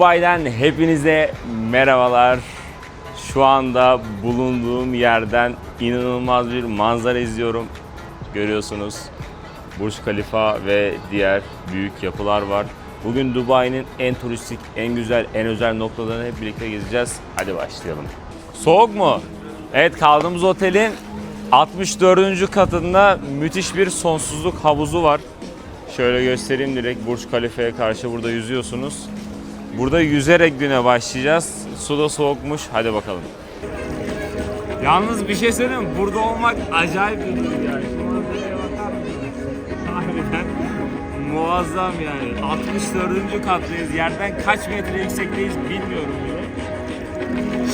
Dubai'den hepinize merhabalar. Şu anda bulunduğum yerden inanılmaz bir manzara izliyorum. Görüyorsunuz Burj Khalifa ve diğer büyük yapılar var. Bugün Dubai'nin en turistik, en güzel, en özel noktalarını hep birlikte gezeceğiz. Hadi başlayalım. Soğuk mu? Evet kaldığımız otelin 64. katında müthiş bir sonsuzluk havuzu var. Şöyle göstereyim direkt Burj Khalifa'ya karşı burada yüzüyorsunuz. Burada yüzerek güne başlayacağız. Su da soğukmuş. Hadi bakalım. Yalnız bir şey söyleyeyim? Burada olmak acayip bir durum yani. Muazzam yani. 64. kattayız. Yerden kaç metre yüksekteyiz bilmiyorum bile.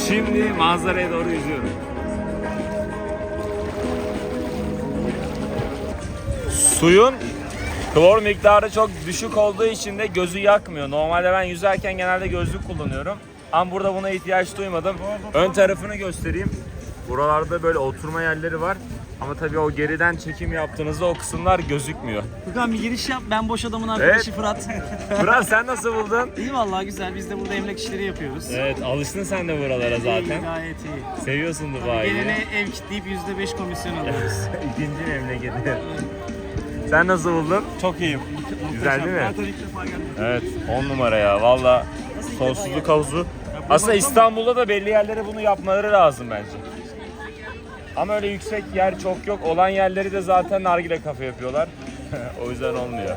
Şimdi manzaraya doğru yüzüyorum. Suyun klor miktarı çok düşük olduğu için de gözü yakmıyor. Normalde ben yüzerken genelde gözlük kullanıyorum. Ama burada buna ihtiyaç duymadım. Ön tarafını göstereyim. Buralarda böyle oturma yerleri var. Ama tabii o geriden çekim yaptığınızda o kısımlar gözükmüyor. Furkan bir giriş yap. Ben boş adamın arkadaşı Evet. Fırat. Fırat sen nasıl buldun? iyi vallahi güzel. Biz de burada emlak işleri yapıyoruz. Evet alıştın sen de buralara İyi, zaten. gayet iyi. Seviyorsun Gelene Dubai'yi. ev kitleyip %5 komisyon alıyoruz. İkinci memleketi. Sen nasıl buldun? Çok iyiyim. Güzel değil mi? Evet 10 numara ya valla sonsuzluk havuzu. Aslında İstanbul'da da belli yerlere bunu yapmaları lazım bence. Ama öyle yüksek yer çok yok. Olan yerleri de zaten nargile kafe yapıyorlar. o yüzden olmuyor.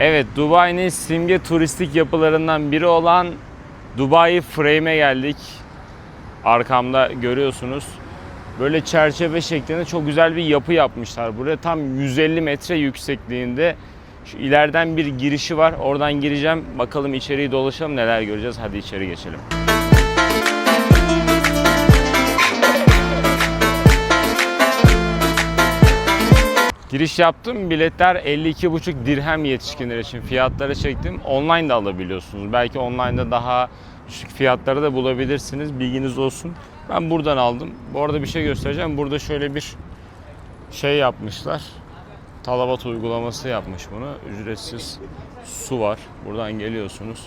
Evet, Dubai'nin simge turistik yapılarından biri olan Dubai Frame'e geldik. Arkamda görüyorsunuz. Böyle çerçeve şeklinde çok güzel bir yapı yapmışlar. Buraya tam 150 metre yüksekliğinde. Şu ileriden bir girişi var. Oradan gireceğim. Bakalım içeriği dolaşalım neler göreceğiz. Hadi içeri geçelim. Giriş yaptım. Biletler 52,5 dirhem yetişkinler için fiyatları çektim. Online de alabiliyorsunuz. Belki online'da daha düşük fiyatları da bulabilirsiniz. Bilginiz olsun. Ben buradan aldım. Bu arada bir şey göstereceğim. Burada şöyle bir şey yapmışlar. Talabat uygulaması yapmış bunu. Ücretsiz su var. Buradan geliyorsunuz.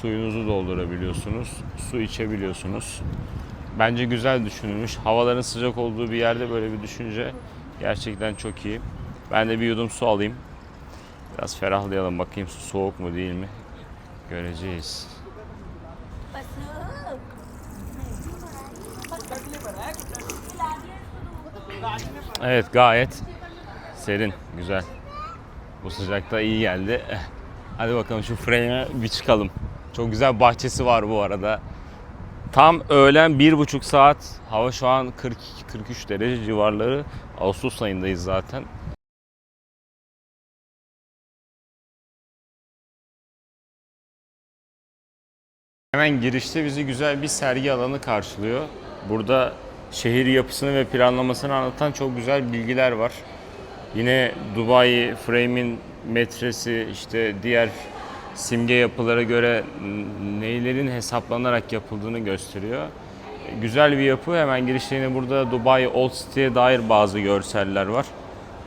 Suyunuzu doldurabiliyorsunuz. Su içebiliyorsunuz. Bence güzel düşünülmüş. Havaların sıcak olduğu bir yerde böyle bir düşünce gerçekten çok iyi. Ben de bir yudum su alayım. Biraz ferahlayalım bakayım su soğuk mu değil mi? Göreceğiz. Evet gayet serin, güzel. Bu sıcakta iyi geldi. Hadi bakalım şu frame'e bir çıkalım. Çok güzel bahçesi var bu arada. Tam öğlen bir buçuk saat. Hava şu an 42-43 derece civarları. Ağustos ayındayız zaten. Hemen girişte bizi güzel bir sergi alanı karşılıyor. Burada şehir yapısını ve planlamasını anlatan çok güzel bilgiler var. Yine Dubai Frame'in metresi işte diğer simge yapılara göre neylerin hesaplanarak yapıldığını gösteriyor. Güzel bir yapı. Hemen girişte yine burada Dubai Old City'ye dair bazı görseller var.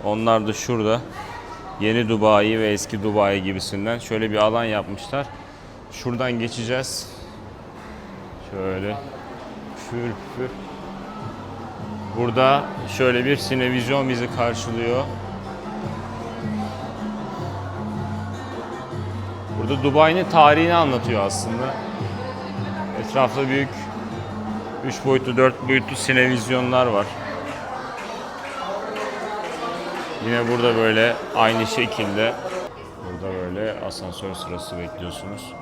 Onlar da şurada. Yeni Dubai ve eski Dubai gibisinden şöyle bir alan yapmışlar. Şuradan geçeceğiz. Şöyle pür pür. Burada şöyle bir sinevizyon bizi karşılıyor. Burada Dubai'nin tarihini anlatıyor aslında. Etrafta büyük 3 boyutlu 4 boyutlu sinevizyonlar var. Yine burada böyle aynı şekilde burada böyle asansör sırası bekliyorsunuz.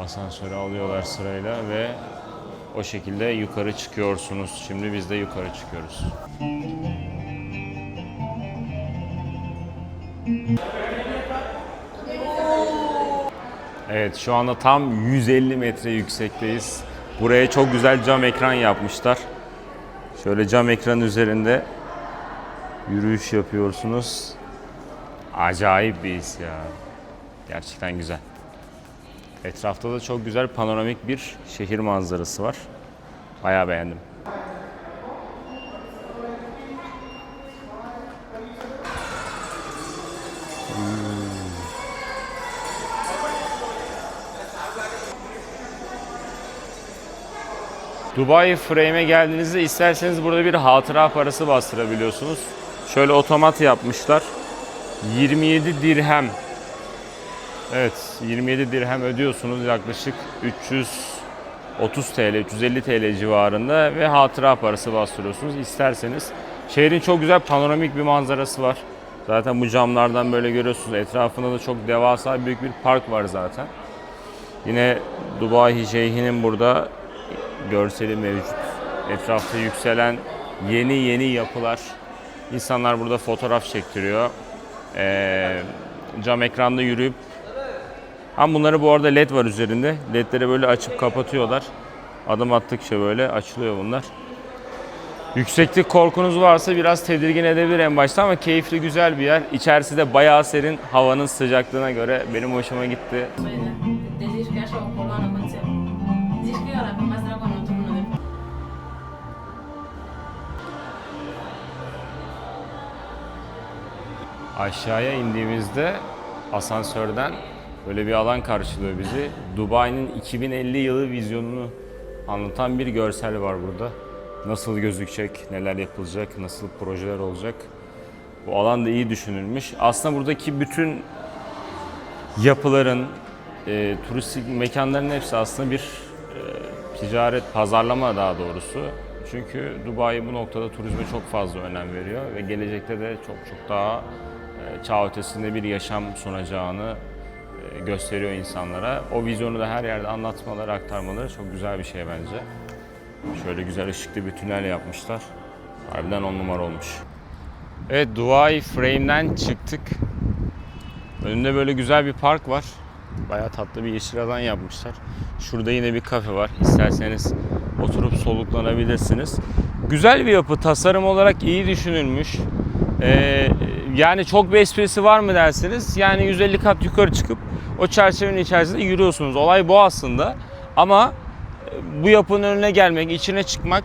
Asansörü alıyorlar sırayla ve o şekilde yukarı çıkıyorsunuz. Şimdi biz de yukarı çıkıyoruz. Evet şu anda tam 150 metre yüksekteyiz. Buraya çok güzel cam ekran yapmışlar. Şöyle cam ekran üzerinde yürüyüş yapıyorsunuz. Acayip bir his ya. Gerçekten güzel. Etrafta da çok güzel panoramik bir şehir manzarası var. Bayağı beğendim. Dubai Frame'e geldiğinizde isterseniz burada bir hatıra parası bastırabiliyorsunuz. Şöyle otomat yapmışlar. 27 dirhem. Evet, 27 dirhem ödüyorsunuz yaklaşık 330 TL, 350 TL civarında ve hatıra parası bastırıyorsunuz isterseniz. Şehrin çok güzel panoramik bir manzarası var. Zaten bu camlardan böyle görüyorsunuz. Etrafında da çok devasa büyük bir park var zaten. Yine Dubai Şeyhi'nin burada görseli mevcut. Etrafta yükselen yeni yeni yapılar. İnsanlar burada fotoğraf çektiriyor. Ee, cam ekranda yürüyüp Ama bunları bu arada led var üzerinde. Ledleri böyle açıp kapatıyorlar. Adım attıkça böyle açılıyor bunlar. Yükseklik korkunuz varsa biraz tedirgin edebilir en başta ama keyifli güzel bir yer. İçerisi de bayağı serin havanın sıcaklığına göre benim hoşuma gitti. Diz mostrar com o turno depois. Aşağıya indiğimizde asansörden böyle bir alan karşılıyor bizi. Dubai'nin 2050 yılı vizyonunu anlatan bir görsel var burada. Nasıl gözükecek, neler yapılacak, nasıl projeler olacak. Bu alan da iyi düşünülmüş. Aslında buradaki bütün yapıların, e, turistik mekanların hepsi aslında bir ticaret, pazarlama daha doğrusu. Çünkü Dubai bu noktada turizme çok fazla önem veriyor ve gelecekte de çok çok daha e, çağ ötesinde bir yaşam sunacağını e, gösteriyor insanlara. O vizyonu da her yerde anlatmaları, aktarmaları çok güzel bir şey bence. Şöyle güzel ışıklı bir tünel yapmışlar. Harbiden on numara olmuş. Evet Dubai Frame'den çıktık. Önünde böyle güzel bir park var. Bayağı tatlı bir yeşil alan yapmışlar. Şurada yine bir kafe var. İsterseniz oturup soluklanabilirsiniz. Güzel bir yapı. Tasarım olarak iyi düşünülmüş. Ee, yani çok bir esprisi var mı derseniz yani 150 kat yukarı çıkıp o çerçevenin içerisinde yürüyorsunuz. Olay bu aslında. Ama e, bu yapının önüne gelmek, içine çıkmak,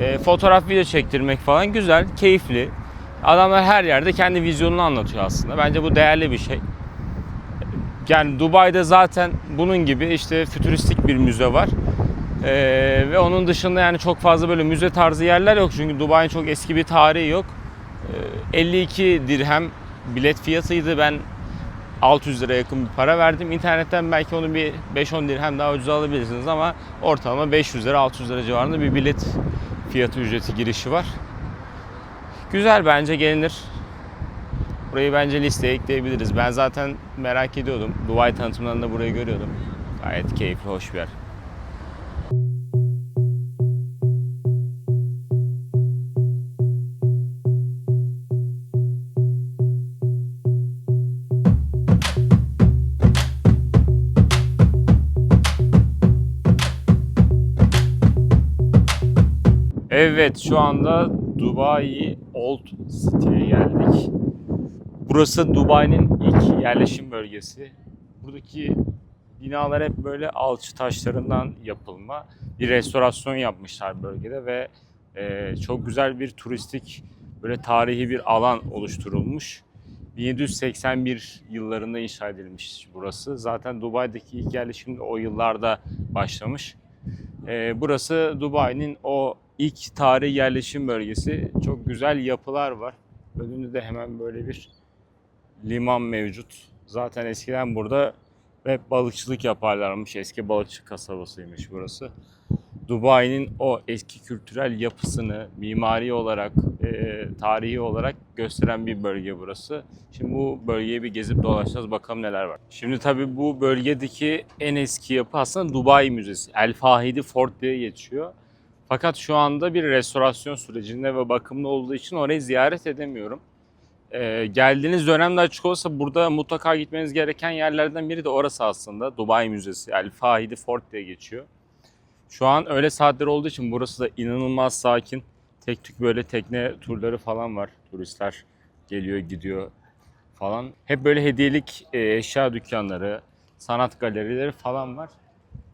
e, fotoğraf video çektirmek falan güzel, keyifli. Adamlar her yerde kendi vizyonunu anlatıyor aslında. Bence bu değerli bir şey. Yani Dubai'de zaten bunun gibi işte fütüristik bir müze var. Ee, ve onun dışında yani çok fazla böyle müze tarzı yerler yok. Çünkü Dubai'nin çok eski bir tarihi yok. Ee, 52 dirhem bilet fiyatıydı. Ben 600 lira yakın bir para verdim. İnternetten belki onu bir 5-10 dirhem daha ucuz alabilirsiniz ama ortalama 500 lira 600 lira civarında bir bilet fiyatı ücreti girişi var. Güzel bence gelinir. Burayı bence listeye ekleyebiliriz. Ben zaten merak ediyordum. Dubai tanıtımlarında burayı görüyordum. Gayet keyifli, hoş bir yer. Evet şu anda Dubai Old City'ye geldik. Burası Dubai'nin ilk yerleşim bölgesi. Buradaki binalar hep böyle alçı taşlarından yapılma. Bir restorasyon yapmışlar bölgede ve e, çok güzel bir turistik böyle tarihi bir alan oluşturulmuş. 1781 yıllarında inşa edilmiş burası. Zaten Dubai'deki ilk yerleşim de o yıllarda başlamış. E, burası Dubai'nin o ilk tarihi yerleşim bölgesi. Çok güzel yapılar var. Önünde de hemen böyle bir liman mevcut. Zaten eskiden burada hep balıkçılık yaparlarmış. Eski balıkçı kasabasıymış burası. Dubai'nin o eski kültürel yapısını mimari olarak, e, tarihi olarak gösteren bir bölge burası. Şimdi bu bölgeyi bir gezip dolaşacağız bakalım neler var. Şimdi tabii bu bölgedeki en eski yapı aslında Dubai Müzesi. El Fahidi Fort diye geçiyor. Fakat şu anda bir restorasyon sürecinde ve bakımlı olduğu için orayı ziyaret edemiyorum. Ee, geldiğiniz dönemde açık olsa burada mutlaka gitmeniz gereken yerlerden biri de orası aslında. Dubai Müzesi. El Fahidi Fort diye geçiyor. Şu an öğle saatleri olduğu için burası da inanılmaz sakin. Tek tük böyle tekne turları falan var. Turistler geliyor gidiyor falan. Hep böyle hediyelik e, eşya dükkanları, sanat galerileri falan var.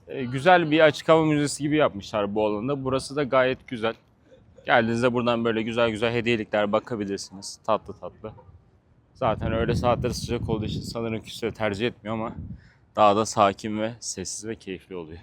E, güzel bir açık hava müzesi gibi yapmışlar bu alanda. Burası da gayet güzel. Geldiğinizde buradan böyle güzel güzel hediyelikler bakabilirsiniz. Tatlı tatlı. Zaten öğle saatleri sıcak olduğu için sanırım kimse tercih etmiyor ama daha da sakin ve sessiz ve keyifli oluyor.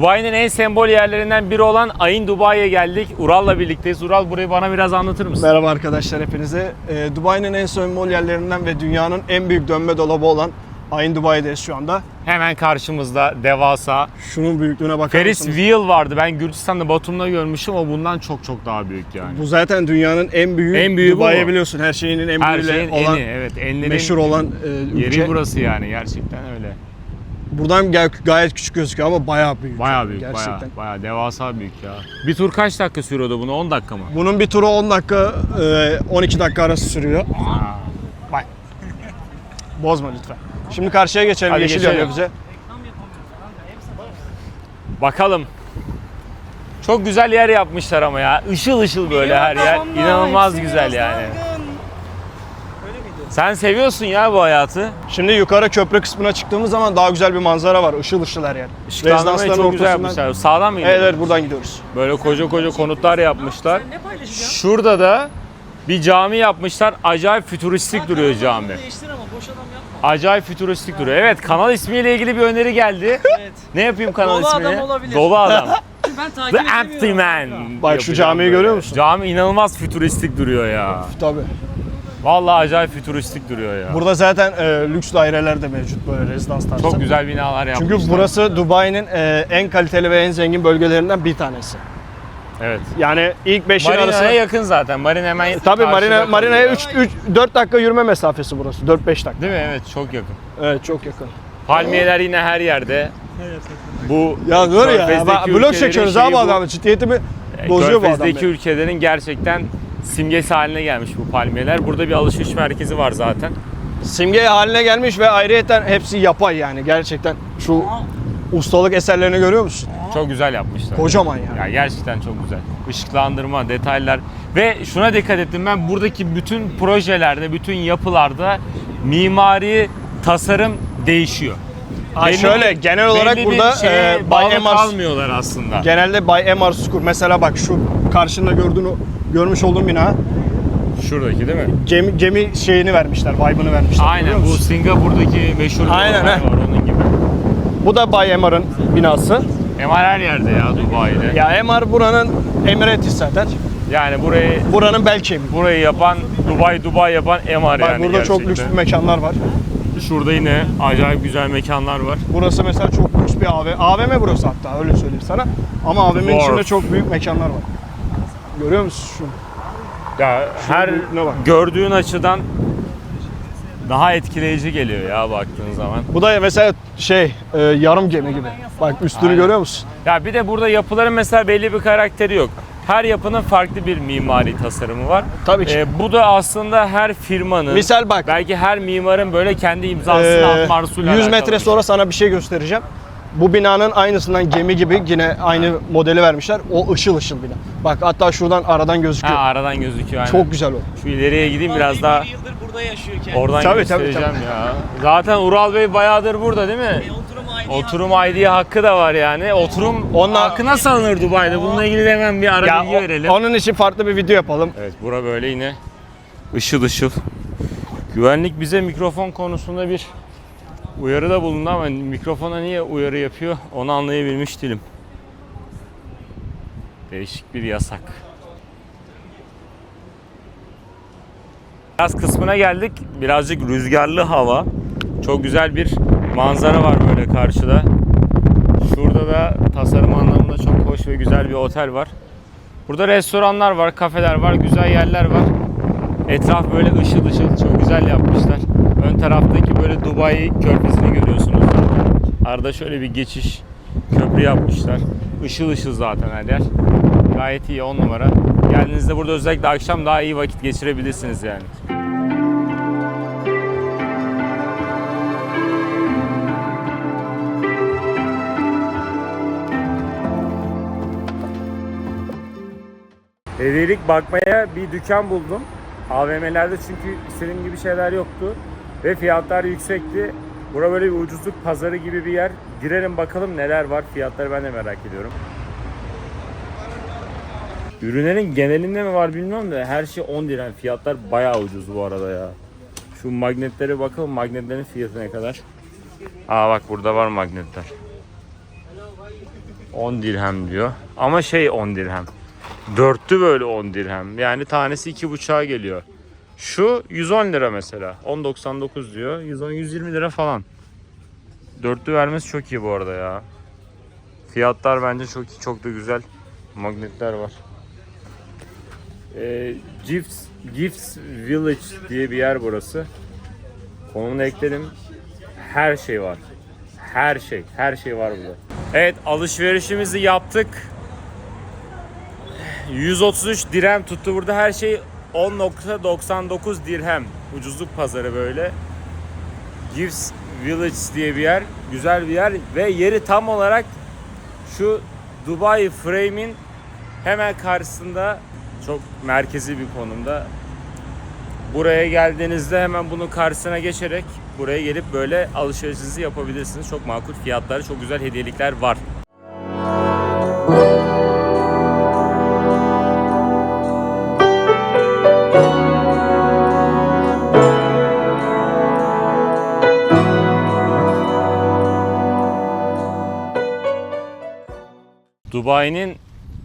Dubai'nin en sembol yerlerinden biri olan Ain Dubai'ye geldik. Ural'la birlikteyiz. Ural burayı bana biraz anlatır mısın? Merhaba arkadaşlar hepinize. Ee, Dubai'nin en sembol yerlerinden ve dünyanın en büyük dönme dolabı olan Ain Dubai'deyiz şu anda. Hemen karşımızda devasa Şunun büyüklüğüne bakar Ferris mısınız? Wheel vardı. Ben Gürcistan'da Batum'da görmüşüm ama bundan çok çok daha büyük yani. Bu zaten dünyanın en büyüğü. En büyüğü bu Dubai mu? biliyorsun her şeyinin en Her büyüğüyle şeyin olan eni, evet enlerin meşhur olan e, yeri ülke. burası yani gerçekten öyle. Buradan gay- gayet küçük gözüküyor ama bayağı büyük. Bayağı büyük, Gerçekten. bayağı, bayağı devasa büyük ya. Bir tur kaç dakika sürüyordu bunu? 10 dakika mı? Bunun bir turu 10 dakika, e, 12 dakika arası sürüyor. Bak. Bozma lütfen. Şimdi karşıya geçelim. Hadi Yeşil geçelim. yanıyor bize. Bakalım. Çok güzel yer yapmışlar ama ya. Işıl ışıl böyle her yer. İnanılmaz güzel yani. Sen seviyorsun ya bu hayatı. Şimdi yukarı köprü kısmına çıktığımız zaman daha güzel bir manzara var. Işıl ışıl her yer. Işıklandırmayı Rezidansların çok güzel ortasından- yapmışlar. Sağdan mı Evet, gidiyorsun? evet buradan gidiyoruz. Böyle koca koca konutlar yapmışlar. Şurada da bir cami yapmışlar. Acayip fütüristik duruyor cami. Değiştir ama boş adam yapma. Acayip fütüristik duruyor. Evet kanal ismiyle ilgili bir öneri geldi. Evet. Ne yapayım kanal Dolu ismini? adam olabilir. Dolu adam. Ben takip The. Empty Man. Bak şu camiyi böyle. görüyor musun? Cami inanılmaz fütüristik duruyor ya. Tabii. Vallahi acayip fütüristik duruyor ya. Burada zaten e, lüks daireler de mevcut böyle rezidans tarzı. Çok güzel binalar yapmışlar. Çünkü burası Dubai'nin e, en kaliteli ve en zengin bölgelerinden bir tanesi. Evet. Yani ilk 5'in Marina'ya arasında... yakın zaten. Marina hemen Tabii karşıda Marina, Marina'ya ya. 3, 3, 4 dakika yürüme mesafesi burası. 4-5 dakika. Değil mi? Evet çok yakın. Evet çok yakın. Palmiyeler yine her yerde. Bu Ya dur ya. Bak, Blok çekiyoruz abi adamı. Ciddiyetimi bozuyor bu adam. Körfez'deki ülkelerin gerçekten simgesi haline gelmiş bu palmiyeler. Burada bir alışveriş merkezi var zaten. Simge haline gelmiş ve ayrıyeten hepsi yapay yani gerçekten. Şu ustalık eserlerini görüyor musun? Çok güzel yapmışlar. Kocaman yani. Ya gerçekten çok güzel. Işıklandırma, detaylar ve şuna dikkat ettim ben buradaki bütün projelerde, bütün yapılarda mimari tasarım değişiyor. Ha, Belli şöyle genel olarak burada e, Bay Emars kalmıyorlar aslında. genelde Bay Emars Skur mesela bak şu karşında gördüğünü görmüş olduğun bina Şuradaki değil mi? gemi, gemi şeyini vermişler, vibe'ını vermişler. Aynen bu? Singapur'daki meşhur bir Aynen, olay he. var onun gibi. Bu da Bay Emar'ın binası. MR her yerde ya Dubai'de. Ya Emar buranın Emirates zaten. Yani burayı Buranın bel kemiği. burayı yapan Dubai Dubai yapan MR Bak yani burada çok lüks mekanlar var. Şurada yine acayip güzel mekanlar var. Burası mesela çok lüks bir AV. AVM burası hatta öyle söyleyeyim sana. Ama AVM'nin Wharf. içinde çok büyük mekanlar var. Görüyor musun şunu? Ya her büyüklüğüne bak. gördüğün açıdan daha etkileyici geliyor ya baktığın zaman. Bu da mesela şey e, yarım gemi gibi. Bak üstünü Aynen. görüyor musun? Ya bir de burada yapıların mesela belli bir karakteri yok. Her yapının farklı bir mimari tasarımı var. Tabii ki. Ee, bu da aslında her firmanın, Misal bak. belki her mimarın böyle kendi imzasını Ee, atma arzusuyla 100 alakalı metre şey. sonra sana bir şey göstereceğim. Bu binanın aynısından gemi gibi yine aynı modeli vermişler. O ışıl ışıl bina. Bak hatta şuradan aradan gözüküyor. Ha, aradan gözüküyor aynen. Çok güzel o. Şu ileriye gideyim biraz daha Bir yıldır burada yaşıyor kendisi. oradan Tabii, tabii, göstereceğim ya. Zaten Ural Bey bayağıdır burada değil mi? E, Oturum aynı Oturum ID hakkı da var yani. Oturum Onunla- hakkı nasıl alınır Dubai'de? Bununla ilgili de hemen bir ara Ya bilgi o- verelim. onun için farklı bir video yapalım. Evet bura böyle yine ışıl ışıl. Güvenlik bize mikrofon konusunda bir uyarıda bulundu ama mikrofona niye uyarı yapıyor onu anlayabilmiş değilim. Değişik bir yasak. Biraz kısmına geldik. Birazcık rüzgarlı hava. Çok güzel bir manzara var böyle karşıda. Şurada da tasarım anlamında çok hoş ve güzel bir otel var. Burada restoranlar var, kafeler var, güzel yerler var. Etraf böyle ışıl ışıl, çok güzel yapmışlar taraftaki böyle Dubai körfezini görüyorsunuz. Arada şöyle bir geçiş köprü yapmışlar. Işıl ışıl zaten her yer. Gayet iyi 10 numara. Geldiğinizde burada özellikle akşam daha iyi vakit geçirebilirsiniz yani. Dedik bakmaya bir dükkan buldum. AVM'lerde çünkü istediğim gibi şeyler yoktu. Ve fiyatlar yüksekti. Bura böyle bir ucuzluk pazarı gibi bir yer. Girelim bakalım neler var. Fiyatları ben de merak ediyorum. Ürünlerin genelinde mi var bilmiyorum da her şey 10 dirhem. Fiyatlar bayağı ucuz bu arada ya. Şu magnetlere bakalım magnetlerin fiyatı ne kadar. Aa bak burada var magnetler. 10 dirhem diyor. Ama şey 10 dirhem. Dörtlü böyle 10 dirhem. Yani tanesi 2,5'a geliyor. Şu 110 lira mesela. 10.99 diyor. 110 120 lira falan. Dörtlü vermesi çok iyi bu arada ya. Fiyatlar bence çok iyi. Çok da güzel magnetler var. Ee, Gifts, Gifts Village diye bir yer burası. Konumunu ekledim. Her şey var. Her şey, her şey var burada. Evet, alışverişimizi yaptık. 133 dirhem tuttu burada her şey 10.99 dirhem. Ucuzluk pazarı böyle. Gifts Village diye bir yer. Güzel bir yer ve yeri tam olarak şu Dubai Frame'in hemen karşısında çok merkezi bir konumda. Buraya geldiğinizde hemen bunun karşısına geçerek buraya gelip böyle alışverişinizi yapabilirsiniz. Çok makul fiyatları, çok güzel hediyelikler var. Dubai'nin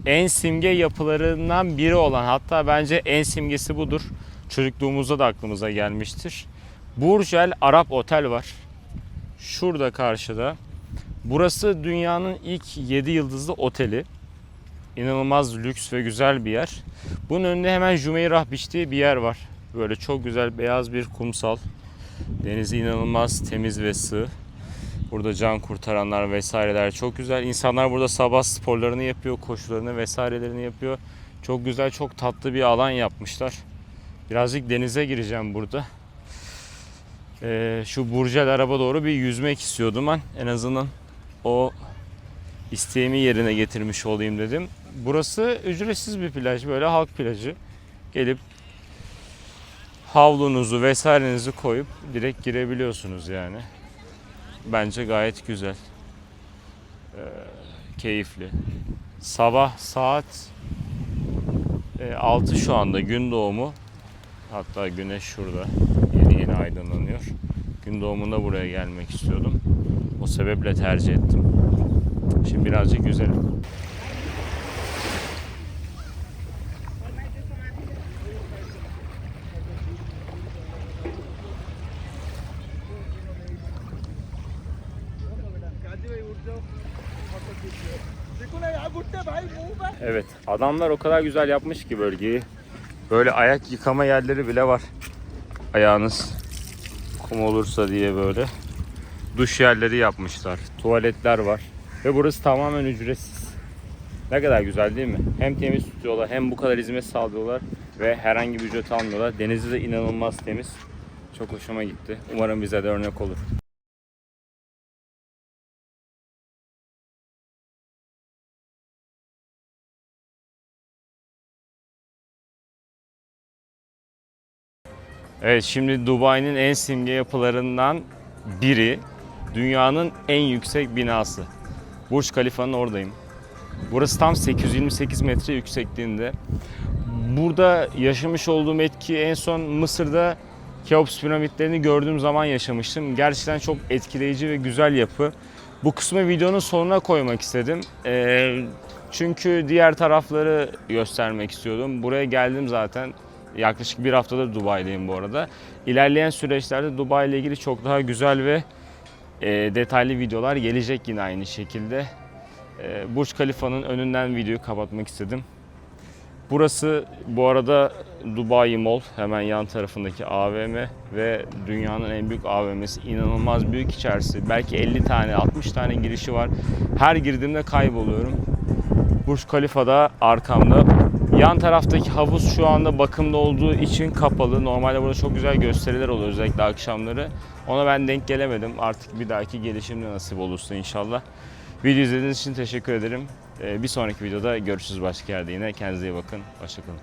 en simge yapılarından biri olan hatta bence en simgesi budur. Çocukluğumuzda da aklımıza gelmiştir. Burj El Arab Otel var. Şurada karşıda. Burası dünyanın ilk 7 yıldızlı oteli. İnanılmaz lüks ve güzel bir yer. Bunun önünde hemen Jumeirah Beach diye bir yer var. Böyle çok güzel beyaz bir kumsal. Denizi inanılmaz temiz ve sığ. Burada can kurtaranlar vesaireler çok güzel. İnsanlar burada sabah sporlarını yapıyor, koşularını vesairelerini yapıyor. Çok güzel, çok tatlı bir alan yapmışlar. Birazcık denize gireceğim burada. Ee, şu Burjel araba doğru bir yüzmek istiyordum ben. En azından o isteğimi yerine getirmiş olayım dedim. Burası ücretsiz bir plaj, böyle halk plajı. Gelip havlunuzu vesairenizi koyup direkt girebiliyorsunuz yani. Bence gayet güzel. Ee, keyifli. Sabah saat e, 6 şu anda gün doğumu. Hatta güneş şurada. Yeni yeni aydınlanıyor. Gün doğumunda buraya gelmek istiyordum. O sebeple tercih ettim. Şimdi birazcık yüzelim. Evet, adamlar o kadar güzel yapmış ki bölgeyi. Böyle ayak yıkama yerleri bile var. Ayağınız kum olursa diye böyle. Duş yerleri yapmışlar. Tuvaletler var. Ve burası tamamen ücretsiz. Ne kadar güzel değil mi? Hem temiz tutuyorlar hem bu kadar hizmet sağlıyorlar ve herhangi bir ücret almıyorlar. Denizi de inanılmaz temiz. Çok hoşuma gitti. Umarım bize de örnek olur. Evet şimdi Dubai'nin en simge yapılarından biri dünyanın en yüksek binası. Burj Khalifa'nın oradayım. Burası tam 828 metre yüksekliğinde. Burada yaşamış olduğum etki en son Mısır'da Keops piramitlerini gördüğüm zaman yaşamıştım. Gerçekten çok etkileyici ve güzel yapı. Bu kısmı videonun sonuna koymak istedim. Ee, çünkü diğer tarafları göstermek istiyordum. Buraya geldim zaten. Yaklaşık bir haftadır Dubai'deyim bu arada. İlerleyen süreçlerde Dubai ile ilgili çok daha güzel ve e, detaylı videolar gelecek yine aynı şekilde. E, Burj Khalifa'nın önünden videoyu kapatmak istedim. Burası bu arada Dubai Mall hemen yan tarafındaki AVM ve dünyanın en büyük AVM'si inanılmaz büyük içerisi. Belki 50 tane 60 tane girişi var. Her girdiğimde kayboluyorum. Burj Khalifa da arkamda. Yan taraftaki havuz şu anda bakımda olduğu için kapalı. Normalde burada çok güzel gösteriler oluyor özellikle akşamları. Ona ben denk gelemedim. Artık bir dahaki gelişimde nasip olursa inşallah. Video izlediğiniz için teşekkür ederim. Ee, bir sonraki videoda görüşürüz başka yerde yine. Kendinize iyi bakın. Hoşçakalın.